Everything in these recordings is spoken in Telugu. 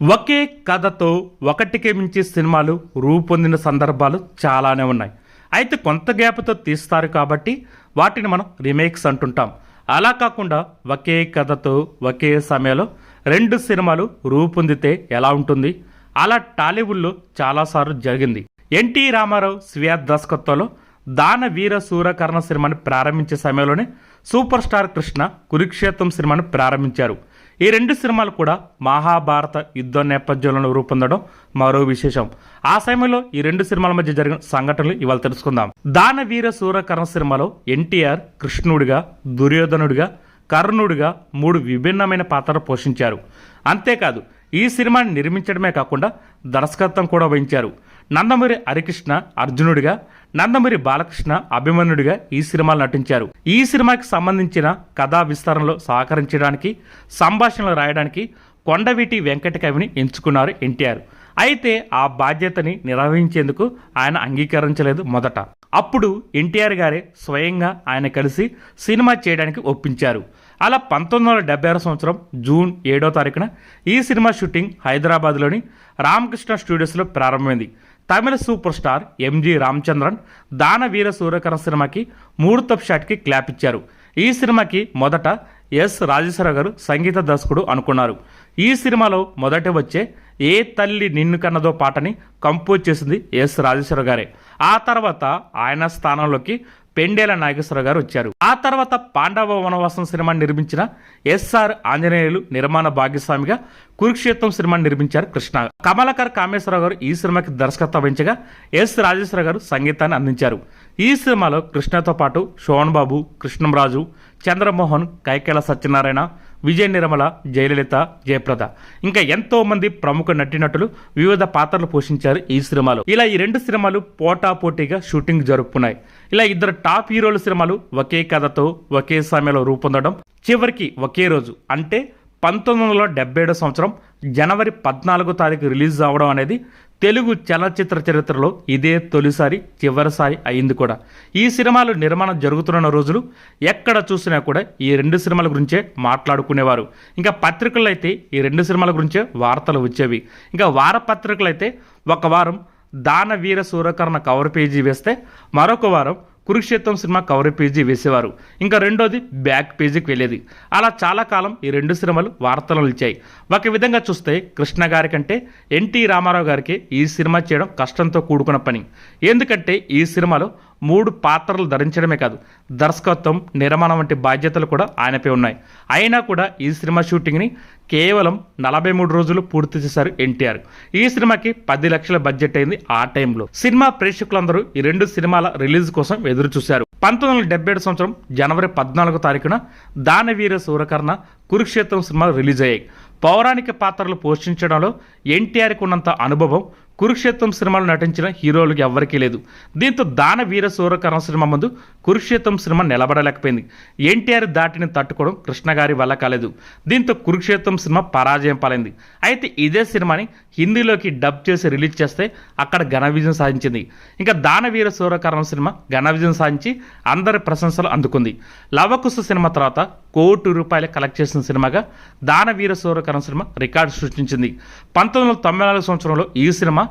ఒకే కథతో ఒకటికి మించి సినిమాలు రూపొందిన సందర్భాలు చాలానే ఉన్నాయి. అయితే కొంత గ్యాప్తో తీస్తారు కాబట్టి వాటిని మనం రీమేక్స్ అంటుంటాం. అలా కాకుండా ఒకే కథతో ఒకే సమయంలో రెండు సినిమాలు రూపొందితే ఎలా ఉంటుంది? అలా టాలీవుడ్లో చాలాసార్లు జరిగింది. ఎన్టీ రామారావు స్వీయ దర్శకత్వంలో దాన వీర సూరకర్ణ సినిమాని ప్రారంభించే సమయంలోనే సూపర్ స్టార్ కృష్ణ కురుక్షేత్రం సినిమాను ప్రారంభించారు. ఈ రెండు సినిమాలు కూడా మహాభారత యుద్ధ నేపథ్యంలో రూపొందడం మరో విశేషం. ఆ సమయంలో ఈ రెండు సినిమాల మధ్య జరిగిన సంఘటనలు ఇవాళ తెలుసుకుందాం. దాన వీర సూరకర్ణ సినిమాలో ఎన్టీఆర్ కృష్ణుడిగా దుర్యోధనుడిగా కర్ణుడిగా మూడు విభిన్నమైన పాత్రలు పోషించారు. అంతేకాదు ఈ సినిమాని నిర్మించడమే కాకుండా దర్శకత్వం కూడా వహించారు. నందమూరి హరికృష్ణ అర్జునుడిగా నందమూరి బాలకృష్ణ అభిమన్యుడిగా ఈ సినిమాలు నటించారు. ఈ సినిమాకి సంబంధించిన కథా విస్తరణలో సహకరించడానికి సంభాషణలు రాయడానికి కొండవీటి వెంకట కవిని ఎంచుకున్నారు ఎన్టీఆర్. అయితే ఆ బాధ్యతని నిర్వహించేందుకు ఆయన అంగీకరించలేదు మొదట. అప్పుడు ఎన్టీఆర్ గారే స్వయంగా ఆయన కలిసి సినిమా చేయడానికి ఒప్పించారు. అలా పంతొమ్మిది వందల డెబ్బై ఆరు సంవత్సరం జూన్ ఏడో తారీఖున ఈ సినిమా షూటింగ్ హైదరాబాద్లోని రామకృష్ణ స్టూడియోస్లో ప్రారంభమైంది. Tamil super star MG Ramachandran దాన వీర సూర్యకరణ సినిమాకి ముహూర్తప్ షాట్కి క్లాప్ ఇచ్చారు. ఈ సినిమాకి మొదట ఎస్ రాజేశ్వర గారు సంగీత దర్శకుడు అనుకున్నారు. ఈ సినిమాలో మొదట వచ్చే ఏ తల్లి నిన్ను కన్నదో పాటని కంపోజ్ చేసింది ఎస్ రాజేశ్వర గారే. ఆ తర్వాత ఆయన స్థానంలోకి పెండేల నాగేశ్వర గారు వచ్చారు. ఆ తర్వాత పాండవ వనవాసం సినిమాని నిర్మించిన ఎస్ఆర్ ఆంజనేయులు నిర్మాణ భాగ్యస్వామిగా కురుక్షేత్రం సినిమాని నిర్మించారు కృష్ణ. కమలకర్ కామేశ్వర గారు ఈ సినిమాకి దర్శకత్వం వహించగా ఎస్ రాజేశ్వర గారు సంగీతాన్ని అందించారు. ఈ సినిమాలో కృష్ణతో పాటు శోభన్ బాబు కృష్ణంరాజు చంద్రమోహన్ కైకేల సత్యనారాయణ విజయ నిర్మల జయలలిత జయప్రద. ఇంకా ఎంతో మంది ప్రముఖ నటీనటులు వివిధ పాత్రలు పోషించారు ఈ సినిమాలో. ఇలా ఈ రెండు సినిమాలు పోటా పోటీగా షూటింగ్ జరుపుకున్నాయి. ఇలా ఇద్దరు టాప్ హీరోల సినిమాలు ఒకే కథతో ఒకే సమయంలో రూపొందడం చివరికి ఒకే రోజు. అంటే పంతొమ్మిది వందల డెబ్బై ఏడో సంవత్సరం జనవరి పద్నాలుగో తారీఖు రిలీజ్ అవ్వడం అనేది తెలుగు చలనచిత్ర చరిత్రలో ఇదే తొలిసారి చివరిసారి అయింది కూడా. ఈ సినిమాలు నిర్మాణం జరుగుతున్న రోజులు ఎక్కడ చూసినా కూడా ఈ రెండు సినిమాల గురించే మాట్లాడుకునేవారు. ఇంకా పత్రికలు అయితే ఈ రెండు సినిమాల గురించే వార్తలు వచ్చేవి. ఇంకా వారపత్రికలు అయితే ఒక వారం దాన వీర సూరకర్ణ కవర్ పేజీ వేస్తే మరొక వారం కురుక్షేత్రం సినిమా కవర్ పేజీ వేసేవారు. ఇంకా రెండోది బ్యాక్ పేజీకి వెళ్ళేది. అలా చాలా కాలం ఈ రెండు సినిమాలు వార్తలు నిలిచాయి. ఒక విధంగా చూస్తే కృష్ణ గారి కంటే ఎన్టీ రామారావు గారికి ఈ సినిమా చేయడం కష్టంతో కూడుకున్న పని. ఎందుకంటే ఈ సినిమాలో మూడు పాత్రలు ధరించడమే కాదు దర్శకత్వం నిర్మాణం వంటి బాధ్యతలు కూడా ఆయనపై ఉన్నాయి. అయినా కూడా ఈ సినిమా షూటింగ్ని కేవలం నలభై మూడు రోజులు పూర్తి చేశారు ఎన్టీఆర్. ఈ సినిమాకి పది లక్షల బడ్జెట్ అయింది ఆ టైంలో. సినిమా ప్రేక్షకులందరూ ఈ రెండు సినిమాల రిలీజ్ కోసం ఎదురు చూశారు పంతొమ్మిది వందల డెబ్బై ఏడు సంవత్సరం జనవరి పద్నాలుగో తారీఖున దానవీర సూరకర్ణ కురుక్షేత్రం సినిమాలు రిలీజ్ అయ్యాయి. పౌరాణిక పాత్రలు పోషించడంలో ఎన్టీఆర్కి ఉన్నంత అనుభవం కురుక్షేత్రం సినిమాలో నటించిన హీరోలకు ఎవ్వరికీ లేదు. దీంతో దాన వీర సూరకర్ణ సినిమా ముందు కురుక్షేత్రం సినిమా నిలబడలేకపోయింది. ఎన్టీఆర్ దాటిని తట్టుకోవడం కృష్ణ గారి వల్ల కాలేదు. దీంతో కురుక్షేత్రం సినిమా పరాజయం పాలైంది. అయితే ఇదే సినిమాని హిందీలోకి డబ్ చేసి రిలీజ్ చేస్తే అక్కడ ఘన విజయం సాధించింది. ఇంకా దానవీర సూరకర్ణ సినిమా ఘన విజయం సాధించి అందరి ప్రశంసలు అందుకుంది. లవకుశ సినిమా తర్వాత కోటి రూపాయలు కలెక్ట్ చేసిన సినిమాగా దానవీర సూరకర్ణ సినిమా రికార్డు సృష్టించింది. పంతొమ్మిది వందల తొంభై నాలుగు సంవత్సరంలో ఈ సినిమా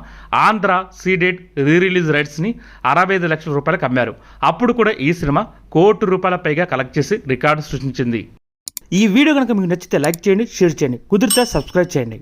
ఆంధ్ర సీడెడ్ రీ రిలీజ్ రైట్స్ని అరవై ఐదు లక్షల రూపాయలకు అమ్మారు. అప్పుడు కూడా ఈ సినిమా కోటి రూపాయల పైగా కలెక్ట్ చేసి రికార్డు సృష్టించింది. ఈ వీడియో కనుక మీకు నచ్చితే లైక్ చేయండి షేర్ చేయండి కుదిరితే సబ్స్క్రైబ్ చేయండి.